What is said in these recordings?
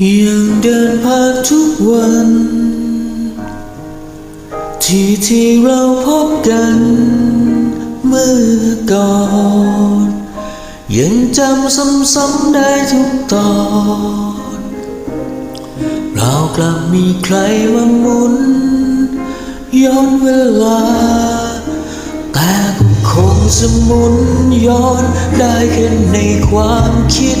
ยังเดินผ่านทุกวัน ที่ที่เราพบกันเมื่อก่อน ยังจำซ้ำๆได้ทุกตอน เรากลับมีใครมาหมุน ย้อนเวลา แต่ก็คงจะหมุนย้อนได้แค่ในความคิด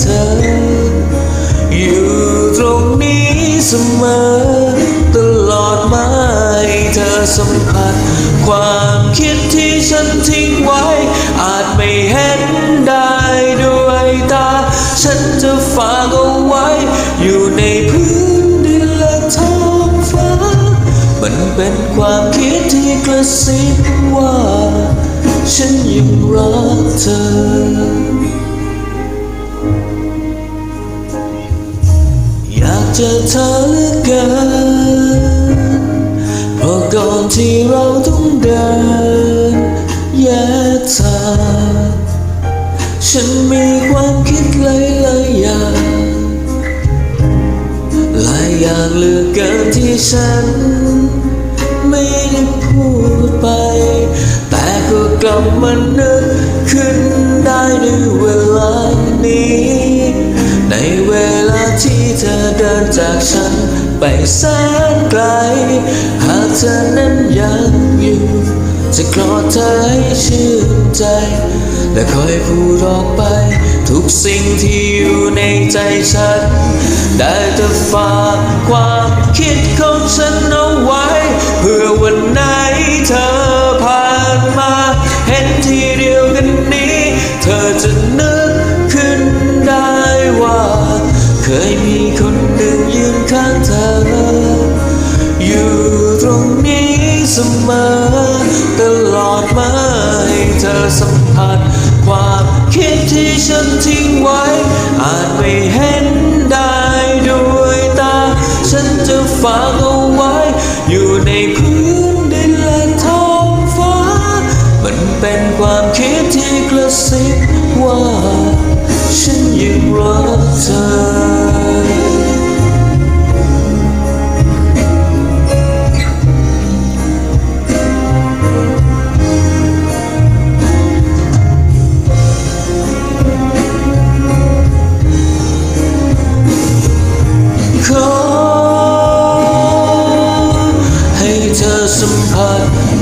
เธอ อยู่ตรงนี้เสมอ ตลอดมาให้เธอสัมผัส ความคิดที่ฉันทิ้งไว้ อาจไม่เห็นได้ด้วยตา ฉันจะฝากเอาไว้ อยู่ในพื้นดินและท้องฟ้า มันเป็นความคิดที่กระซิบว่า ฉันยังรักเธอ เจอเธอเหลือเกินเพราะก่อนที่เราต้องเดินแยกทางฉันมีความคิดหลายๆอย่างหลายอย่างเหลือเกินที่ฉัน ไม่ได้พูดไป แต่ก็กลับมานึกขึ้นได้ จากฉันไปแสนไกล หากเธอนั้นยังอยู่ จะกอดเธอให้ชื่นใจ และคอยพูดออกไป ทุกสิ่งที่อยู่ในใจฉัน ได้แต่ฝากความคิดของฉันเอาไว้ เพื่อวันไหนเธอผ่านมา เห็นทีเดียวกันนี้ เธอจะนึกขึ้นได้ว่า เคยมีคน เธอ อยู่ตรงนี้เสมอ ตลอดมาให้เธอสัมผัส ความคิดที่ฉันทิ้งไว้ อาจไม่เห็นได้ด้วยตา ฉันจะฝากเอาไว้ อยู่ในพื้นดินและท้องฟ้า มันเป็นความคิดที่กระซิบว่า ฉันยังรักเธอ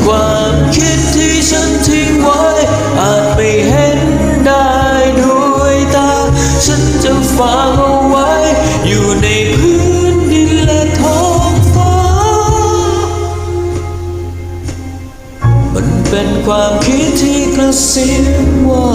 ความคิดที่ฉันทิ้งไว้ อาจไม่เห็นได้ด้วยตา ฉันจะฝากเอาไว้ อยู่ในพื้นดินและท้องฟ้า มันเป็นความคิดที่กระซิบว่า